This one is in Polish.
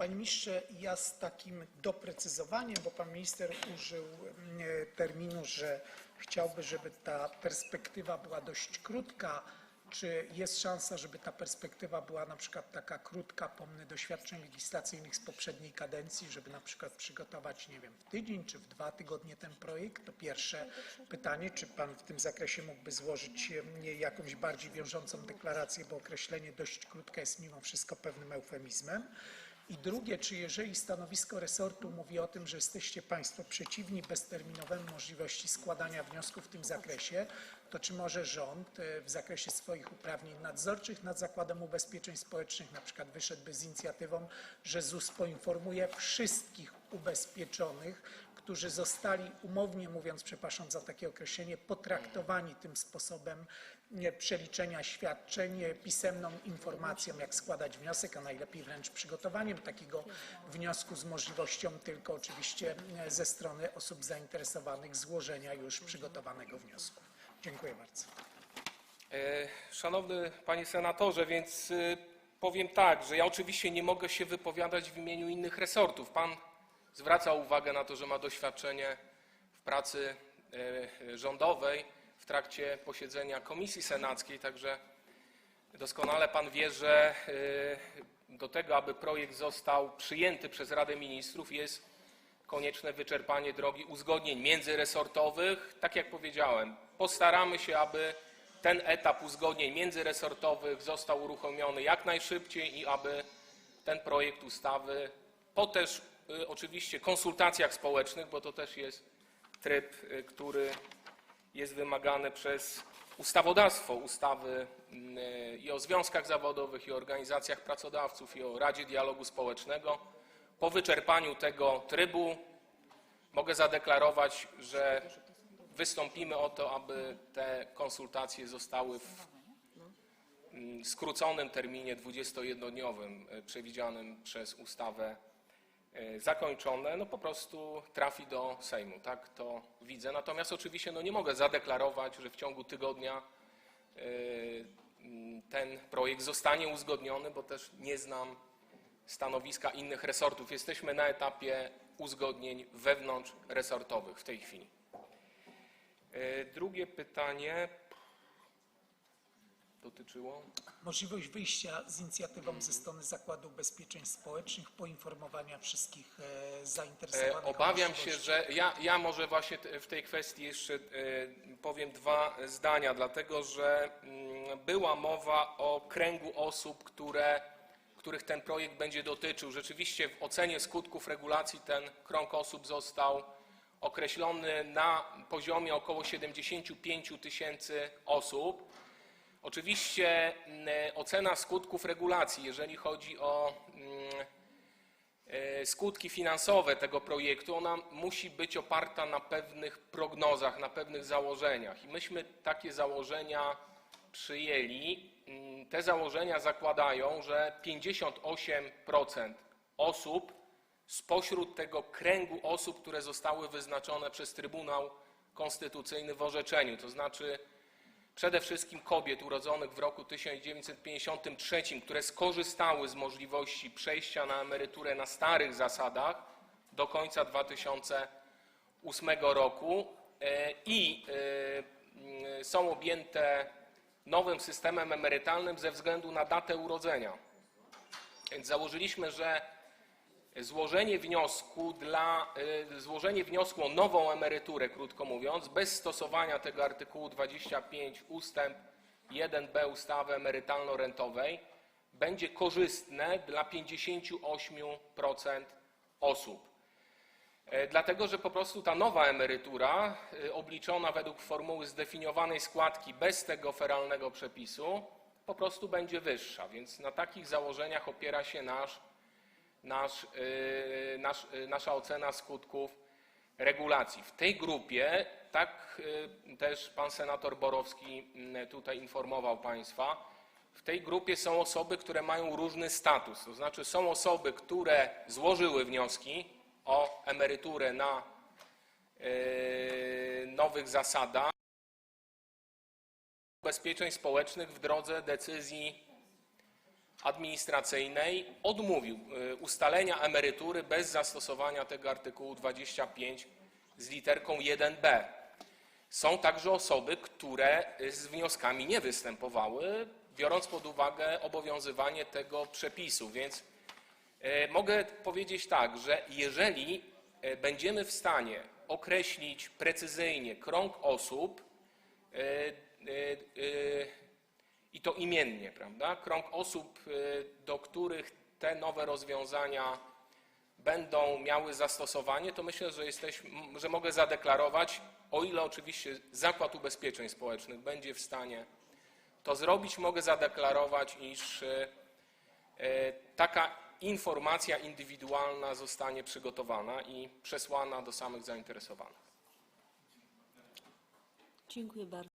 Panie ministrze, ja z takim doprecyzowaniem, bo pan minister użył mm, terminu, że chciałby, żeby ta perspektywa była dość krótka. Czy jest szansa, żeby ta perspektywa była na przykład taka krótka, pomny doświadczeń legislacyjnych z poprzedniej kadencji, żeby na przykład przygotować, nie wiem, w tydzień czy w dwa tygodnie ten projekt? To pierwsze pytanie, czy pan w tym zakresie mógłby złożyć em, jakąś bardziej wiążącą deklarację, bo określenie dość krótka jest mimo wszystko pewnym eufemizmem. I drugie, czy jeżeli stanowisko resortu mówi o tym, że jesteście Państwo przeciwni bezterminowemu możliwości składania wniosków w tym zakresie, to czy może rząd e, w zakresie swoich uprawnień nadzorczych nad Zakładem Ubezpieczeń Społecznych na przykład wyszedłby z inicjatywą, że ZUS poinformuje wszystkich ubezpieczonych, którzy zostali, umownie mówiąc, przepraszam za takie określenie, potraktowani tym sposobem przeliczenia świadczeń, e, pisemną informacją, jak składać wniosek, a najlepiej wręcz przygotowaniem takiego wniosku z możliwością tylko oczywiście e, ze strony osób zainteresowanych złożenia już przygotowanego wniosku. Dziękuję bardzo. E, Szanowny panie senatorze, więc y, powiem tak, że ja oczywiście nie mogę się wypowiadać w imieniu innych resortów. Pan zwraca uwagę na to, że ma doświadczenie w pracy e, rządowej w trakcie posiedzenia komisji senackiej, także doskonale pan wie, że e, do tego, aby projekt został przyjęty przez Radę Ministrów jest konieczne wyczerpanie drogi uzgodnień międzyresortowych. Tak jak powiedziałem, postaramy się, aby ten etap uzgodnień międzyresortowych został uruchomiony jak najszybciej i aby ten projekt ustawy po też y, oczywiście konsultacjach społecznych, bo to też jest tryb, y, który jest wymagany przez ustawodawstwo, ustawy y, i o związkach zawodowych, i o organizacjach pracodawców, i o Radzie Dialogu Społecznego. Po wyczerpaniu tego trybu mogę zadeklarować, że wystąpimy o to, aby te konsultacje zostały w mm, skróconym terminie 21-dniowym e, przewidzianym przez ustawę zakończone, no po prostu trafi do Sejmu. Tak to widzę. Natomiast oczywiście no nie mogę zadeklarować, że w ciągu tygodnia e, ten projekt zostanie uzgodniony, bo też nie znam stanowiska innych resortów. Jesteśmy na etapie uzgodnień wewnątrzresortowych w tej chwili. E, Drugie pytanie dotyczyło. Możliwość wyjścia z inicjatywą ze strony Zakładu Ubezpieczeń Społecznych, poinformowania wszystkich e, E, zainteresowanych. o Obawiam się, że ja, ja może właśnie w tej kwestii jeszcze e, powiem dwa zdania, dlatego że mm, była mowa o kręgu osób, które, których ten projekt będzie dotyczył. Rzeczywiście w ocenie skutków regulacji ten krąg osób został określony na poziomie około 75 tysięcy osób. Oczywiście mm, ocena skutków regulacji, jeżeli chodzi o mm, e, skutki finansowe tego projektu, ona musi być oparta na pewnych prognozach, na pewnych założeniach. I myśmy takie założenia przyjęli. Mm, Te założenia zakładają, że 58% osób spośród tego kręgu osób, które zostały wyznaczone przez Trybunał Konstytucyjny w orzeczeniu, to znaczy przede wszystkim kobiet urodzonych w roku 1953, które skorzystały z możliwości przejścia na emeryturę na starych zasadach do końca 2008 roku e, i e, są objęte nowym systemem emerytalnym ze względu na datę urodzenia. Więc założyliśmy, że złożenie wniosku dla, y, złożenie wniosku o nową emeryturę, krótko mówiąc, bez stosowania tego artykułu 25 ustęp 1b ustawy emerytalno-rentowej będzie korzystne dla 58% osób. E, Dlatego, że po prostu ta nowa emerytura, y, obliczona według formuły zdefiniowanej składki bez tego feralnego przepisu, po prostu będzie wyższa. Więc na takich założeniach opiera się nasz nasz, y, nasz, y, nasza ocena skutków regulacji. W tej grupie, tak y, też pan senator Borowski tutaj informował państwa, w tej grupie są osoby, które mają różny status. To znaczy są osoby, które złożyły wnioski o emeryturę na nowych zasadach ubezpieczeń społecznych w drodze decyzji administracyjnej odmówił y, ustalenia emerytury bez zastosowania tego artykułu 25 z literką 1b. Są także osoby, które y, z wnioskami nie występowały, biorąc pod uwagę obowiązywanie tego przepisu. Więc e, mogę powiedzieć tak, że jeżeli będziemy w stanie określić precyzyjnie krąg osób i to imiennie, prawda? Krąg osób, e, do których te nowe rozwiązania będą miały zastosowanie, to myślę, że, jesteśmy, że mogę zadeklarować, o ile oczywiście Zakład Ubezpieczeń Społecznych będzie w stanie to zrobić, mogę zadeklarować, iż e, e, taka informacja indywidualna zostanie przygotowana i przesłana do samych zainteresowanych. Dziękuję bardzo.